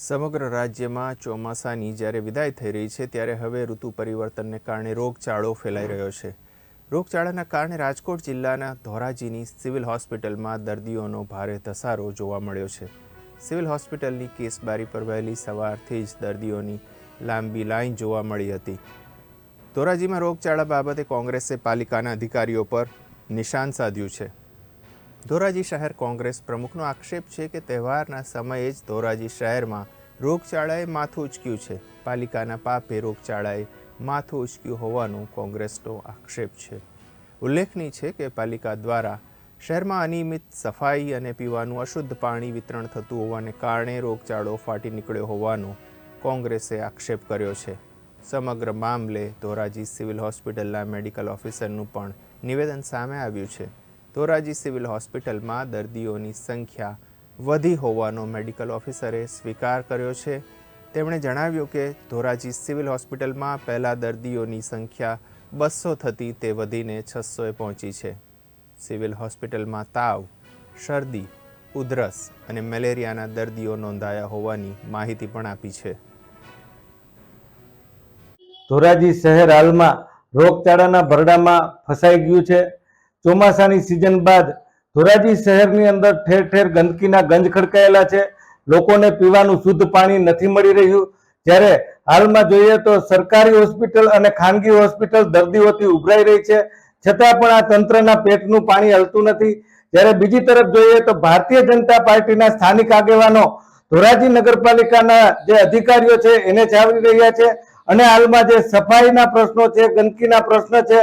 સમગ્ર રાજ્યમાં ચોમાસાની જ્યારે વિદાય થઈ રહી છે, ત્યારે હવે ઋતુ પરિવર્તનને કારણે રોગચાળો ફેલાઈ રહ્યો છે. રોગચાળાના કારણે રાજકોટ જિલ્લાના ધોરાજીની સિવિલ હોસ્પિટલમાં દર્દીઓનો ભારે ધસારો જોવા મળ્યો છે. સિવિલ હોસ્પિટલની કેસબારી પર વહેલી સવારથી જ દર્દીઓની લાંબી લાઈન જોવા મળી હતી. ધોરાજીમાં રોગચાળા બાબતે કોંગ્રેસે પાલિકાના અધિકારીઓ પર નિશાન સાધ્યું છે. ધોરાજી શહેર કોંગ્રેસ પ્રમુખનો આક્ષેપ છે કે તહેવારના સમયે જ ધોરાજી શહેરમાં રોગચાળાએ માથું ઉચક્યું છે. પાલિકાના પાપે રોગચાળાએ માથું ઉચક્યું હોવાનો કોંગ્રેસનો આક્ષેપ છે. ઉલ્લેખનીય છે કે પાલિકા દ્વારા શહેરમાં અનિયમિત સફાઈ અને પીવાનું અશુદ્ધ પાણી વિતરણ થતું હોવાને કારણે રોગચાળો ફાટી નીકળ્યો હોવાનો કોંગ્રેસે આક્ષેપ કર્યો છે. સમગ્ર મામલે ધોરાજી સિવિલ હોસ્પિટલના મેડિકલ ઓફિસરનું પણ નિવેદન સામે આવ્યું છે. ધોરાજી સિવિલ હોસ્પિટલમાં દર્દીઓની સંખ્યા વધી હોવાનો મેડિકલ ઓફિસરે સ્વીકાર કર્યો છે. તેમણે જણાવ્યું કે ધોરાજી સિવિલ હોસ્પિટલમાં પહેલાં દર્દીઓની સંખ્યા બસો થતી તે વધીને છસોએ પહોંચી છે. સિવિલ હોસ્પિટલમાં તાવ, શરદી, ઉધરસ અને મેલેરિયાના દર્દીઓ નોંધાયા હોવાની માહિતી પણ આપી છે. ધોરાજી શહેર હાલમાં રોગચાળાના ભરડામાં ફસાઈ ગયું છે. ચોમાસાની સિઝન બાદ ધોરાજી શહેરની અંદર ઠેર ઠેર ગંદકીના ગંજ ખડકાયેલા છે. લોકોને પીવાનું શુદ્ધ પાણી નથી મળી રહ્યું. જ્યારે હાલમાં જોઈએ તો સરકારી હોસ્પિટલ અને ખાનગી હોસ્પિટલ દર્દીઓથી ઉભરાઈ રહી છે. છતાં પણ આ તંત્રના પેટનું પાણી હલતું નથી. જ્યારે બીજી તરફ જોઈએ તો ભારતીય જનતા પાર્ટીના સ્થાનિક આગેવાનો ધોરાજી નગરપાલિકાના જે અધિકારીઓ છે એને ચાવી રહ્યા છે. અને હાલમાં જે સફાઈના પ્રશ્નો છે, ગંદકીના પ્રશ્ન છે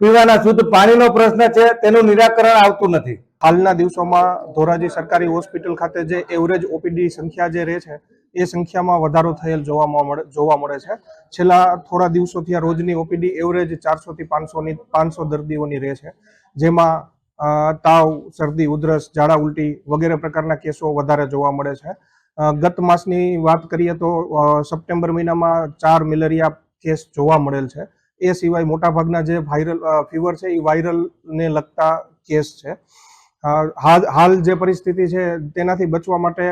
પીવાના શુદ્ધ પાણીનો પ્રશ્ન છે, તેનું નિરાકરણ આવતું નથી. હાલના દિવસોમાં ધોરાજી સરકારી હોસ્પિટલ ખાતે જે એવરેજ ઓપીડી સંખ્યા જે રહે છે, એ સંખ્યામાં વધારો થયેલ જોવા મળે જોવા મળે છે. છેલ્લા થોડા દિવસોથી આ રોજની ઓપીડી એવરેજ ચારસો થી પાંચસોની, પાંચસો દર્દીઓની રહે છે. જેમાં તાવ, શરદી, ઉધરસ, ઝાડા ઉલટી વગેરે પ્રકારના કેસો વધારે જોવા મળે છે. ગત માસની વાત કરીએ તો સપ્ટેમ્બર મહિનામાં ચાર મેલેરિયા કેસ જોવા મળેલ છે. એ સિવાય મોટાભાગના જે વાયરલ ફીવર છે એ વાયરલને લગતા કેસ છે. હાલ જે પરિસ્થિતિ છે, તેનાથી બચવા માટે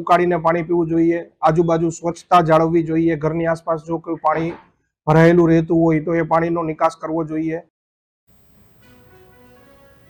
ઉકાળીને પાણી પીવું જોઈએ, આજુબાજુ સ્વચ્છતા જાળવવી જોઈએ, ઘરની આસપાસ જો કોઈ પાણી ભરાયેલું રહેતું હોય તો એ પાણીનો નિકાસ કરવો જોઈએ.